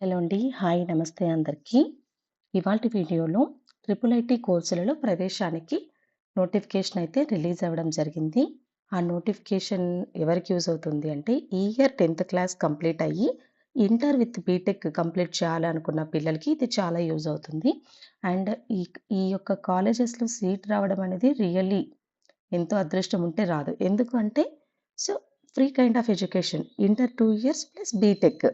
Hello అండి. Hi నమస్తే అందరికీ. ఇవాళ వీడియోలో ట్రిపుల్ ఐటీ కోర్సులలో ప్రవేశానికి నోటిఫికేషన్ అయితే రిలీజ్ అవ్వడం జరిగింది. ఆ నోటిఫికేషన్ ఎవరికి యూజ్ అవుతుంది అంటే ఈ ఇయర్ 10థ్ క్లాస్ కంప్లీట్ అయ్యి ఇంటర్ విత్ బీటెక్ కంప్లీట్ చేయాలనుకున్న పిల్లలకి ఇది చాలా యూజ్ అవుతుంది. అండ్ ఈ ఈ యొక్క కాలేజెస్‌లో సీట్ రావడం అనేది రియల్లీ ఎంతో అదృష్టం ఉంటే రాదు. ఎందుకు అంటే so free kind of education. Inter two years plus BTech.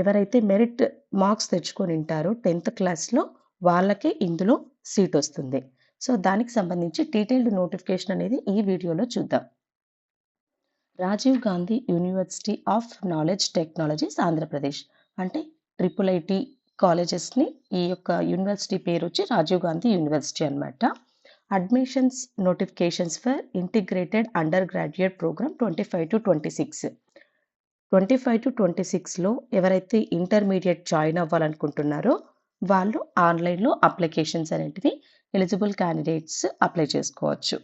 ఎవరైతే మెరిట్ మార్క్స్ తెచ్చుకొనుంటారో 10థ్ క్లాస్‌లో వాళ్ళకే ఇందులో సీట్ వస్తుంది సో దానికి సంబంధించి డీటెయిల్డ్ నోటిఫికేషన్ అనేది ఈ వీడియోలో చూద్దాం. Rajiv Gandhi university of knowledge technologies Andhra Pradesh. అంటే ట్రిపుల్ ఐటీ కాలేజెస్‌ని ఈ యొక్క యూనివర్సిటీ పేరు వచ్చి రాజీవ్ గాంధీ యూనివర్సిటీ అన్నమాట. Admissions notifications for integrated under graduate programme twenty five to twenty six 25-26. 25-26లో ఎవరైతే ఇంటర్మీడియట్ జాయిన్ అవ్వాలనుకుంటున్నారో వాళ్ళు ఆన్‌లైన్‌లో అప్లికేషన్స్ అనేటివి ఎలిజిబుల్ క్యాండిడేట్స్ అప్లై చేసుకోవచ్చు.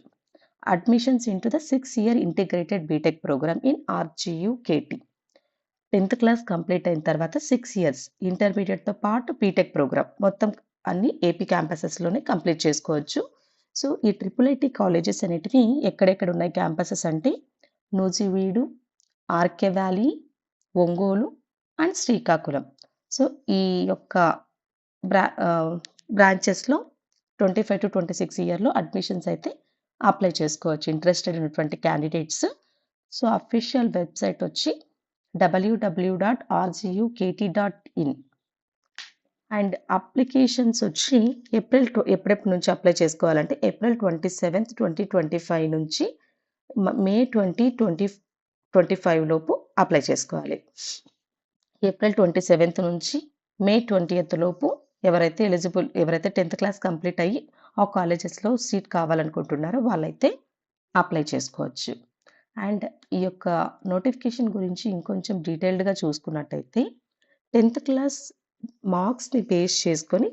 Admissions into the six year integrated BTech programme in RGUKT. 10థ్ క్లాస్ కంప్లీట్ అయిన తర్వాత సిక్స్ ఇయర్స్ ఇంటర్మీడియట్తో పాటు బీటెక్ ప్రోగ్రామ్ మొత్తం అన్ని ఏపీ క్యాంపసెస్‌లోనే కంప్లీట్ చేసుకోవచ్చు. సో ఈ ట్రిపుల్ ఐటీ కాలేజెస్ అనేటివి ఎక్కడెక్కడ ఉన్నాయి క్యాంపసెస్ అంటే నూజివీడు, ఆర్‌కే వ్యాలీ, ఒంగోలు అండ్ శ్రీకాకుళం. సో ఈ యొక్క బ్రా బ్రాంచెస్లో twenty five to twenty six ఇయర్‌లో అడ్మిషన్స్ అయితే అప్లై చేసుకోవచ్చు. ఇంట్రెస్టెడ్ ఉన్నటువంటి క్యాండిడేట్స్. సో అఫీషియల్ వెబ్‌సైట్ వచ్చి WW dot RGUKT dot in and applications వచ్చి ఏప్రిల్ టు ఎప్పుడెప్పటి నుంచి అప్లై చేసుకోవాలంటే ఏప్రిల్ 27, 2025 నుంచి May twenty twenty twenty five లోపు అప్లై చేసుకోవాలి. ఏప్రిల్ 27 నుంచి మే 20థ్ లోపు ఎవరైతే ఎలిజిబుల్ ఎవరైతే 10థ్ క్లాస్ కంప్లీట్ అయ్యి ఆ కాలేజెస్‌లో సీట్ కావాలనుకుంటున్నారో వాళ్ళైతే అప్లై చేసుకోవచ్చు. అండ్ ఈ యొక్క నోటిఫికేషన్ గురించి ఇంకొంచెం డీటెయిల్డ్‌గా చూసుకున్నట్టయితే 10థ్ క్లాస్ మార్క్స్‌ని బేస్ చేసుకొని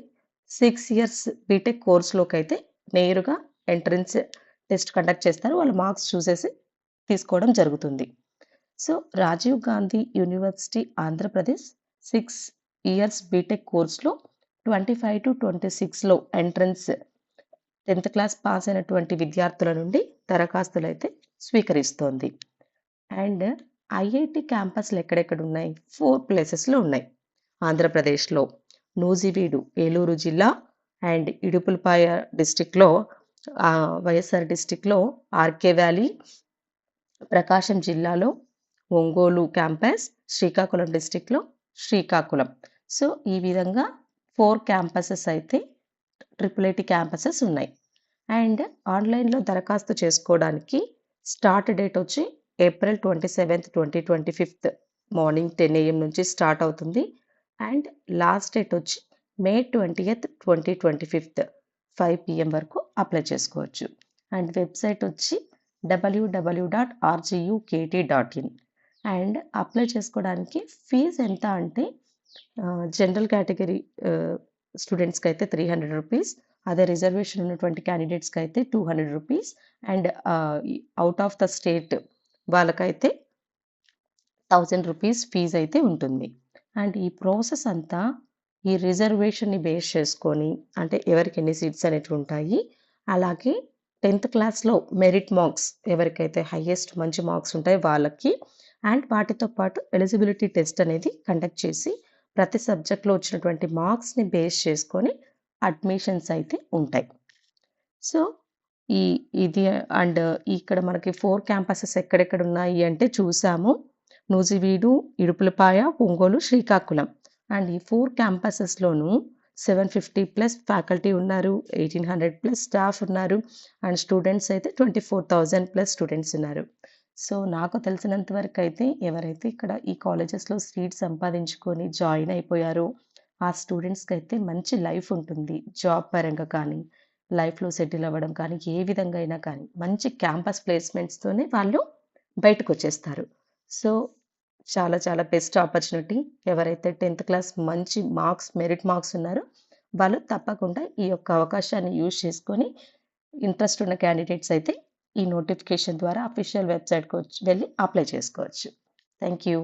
సిక్స్ ఇయర్స్ బీటెక్ కోర్స్‌లోకైతే నేరుగా ఎంట్రన్స్ టెస్ట్ కండక్ట్ చేస్తారు. వాళ్ళ మార్క్స్ చూసేసి తీసుకోవడం జరుగుతుంది. So Rajiv Gandhi university Andhra Pradesh six years BTech కోర్స్‌లో 25-26లో ఎంట్రన్స్ 10థ్ క్లాస్ పాస్ అయినటువంటి విద్యార్థుల నుండి దరఖాస్తులైతే స్వీకరిస్తోంది. అండ్ ఐఐటి క్యాంపస్‌లు ఎక్కడెక్కడ ఉన్నాయి? ఫోర్ ప్లేసెస్‌లో ఉన్నాయి. ఆంధ్రప్రదేశ్‌లో నూజివీడు ఏలూరు జిల్లా అండ్ ఇడుపులపాయ డిస్టిక్లో వైఎస్ఆర్ డిస్టిక్లో ఆర్‌కే వ్యాలీ, ప్రకాశం జిల్లాలో ఒంగోలు క్యాంపస్, శ్రీకాకుళం డిస్టిక్లో శ్రీకాకుళం. సో ఈ విధంగా ఫోర్ క్యాంపసెస్ అయితే ట్రిపుల్ ఐటీ క్యాంపసెస్ ఉన్నాయి. అండ్ ఆన్‌లైన్‌లో దరఖాస్తు చేసుకోవడానికి స్టార్ట్ డేట్ వచ్చి ఏప్రిల్ 27, 2025 మార్నింగ్ 10 ఏఎం నుంచి స్టార్ట్ అవుతుంది. అండ్ లాస్ట్ డేట్ వచ్చి May twentieth twenty twenty fifth five PM వరకు అప్లై చేసుకోవచ్చు. అండ్ వెబ్‌సైట్ వచ్చి WW dot RGUKT dot in and apply చేసుకోవడానికి ఫీజ్ ఎంత అంటే జనరల్ కేటగిరీ ఆహ్, స్టూడెంట్స్‌కైతే 300 రూపీస్. అదే రిజర్వేషన్ ఉన్నటువంటి క్యాండిడేట్కి అయితే two hundred rupees. And out of the state వాళ్ళకైతే థౌజండ్ రూపీస్ ఫీజు అయితే ఉంటుంది. అండ్ ఈ ప్రాసెస్ అంతా ఈ రిజర్వేషన్‌ని బేస్ చేసుకొని అంటే ఎవరికి ఎన్ని సీట్స్ అనేటివి ఉంటాయి. అలాగే 10థ్ క్లాస్‌లో మెరిట్ మార్క్స్ ఎవరికైతే హైయెస్ట్ మంచి మార్క్స్ ఉంటాయి వాళ్ళకి అండ్ వాటితో పాటు ఎలిజిబిలిటీ టెస్ట్ అనేది కండక్ట్ చేసి ప్రతి సబ్జెక్ట్‌లో వచ్చినటువంటి మార్క్స్‌ని బేస్ చేసుకొని అడ్మిషన్స్ అయితే ఉంటాయి. సో ఈ ఇది అండ్ ఇక్కడ మనకి ఫోర్ క్యాంపసెస్ ఎక్కడెక్కడ ఉన్నాయి అంటే చూసాము. నూజివీడు, ఇడుపులపాయ, ఒంగోలు, శ్రీకాకుళం. అండ్ ఈ ఫోర్ క్యాంపసెస్‌లోనూ 750 ప్లస్ ఫ్యాకల్టీ ఉన్నారు. 1800 ప్లస్ స్టాఫ్ ఉన్నారు. అండ్ స్టూడెంట్స్ అయితే 24,000 ప్లస్ స్టూడెంట్స్ ఉన్నారు. సో నాకు తెలిసినంత వరకు అయితే ఎవరైతే ఇక్కడ ఈ కాలేజెస్‌లో సీట్ సంపాదించుకొని జాయిన్ అయిపోయారో ఆ స్టూడెంట్స్కి అయితే మంచి లైఫ్ ఉంటుంది. జాబ్ పరంగా కానీ, లైఫ్‌లో సెటిల్ అవ్వడం కానీ, ఏ విధంగా అయినా కానీ మంచి క్యాంపస్ ప్లేస్‌మెంట్స్‌తోనే వాళ్ళు బయటకొచ్చేస్తారు. సో చాలా చాలా బెస్ట్ ఆపర్చునిటీ. ఎవరైతే 10థ్ క్లాస్ మంచి మార్క్స్ మెరిట్ మార్క్స్ ఉన్నారో వాళ్ళు తప్పకుండా ఈ యొక్క అవకాశాన్ని యూజ్ చేసుకొని ఇంట్రెస్ట్ ఉన్న క్యాండిడేట్స్ అయితే ఈ నోటిఫికేషన్ ద్వారా అఫీషియల్ వెబ్‌సైట్‌కి వచ్చి వెళ్ళి అప్లై చేసుకోవచ్చు. Thank you.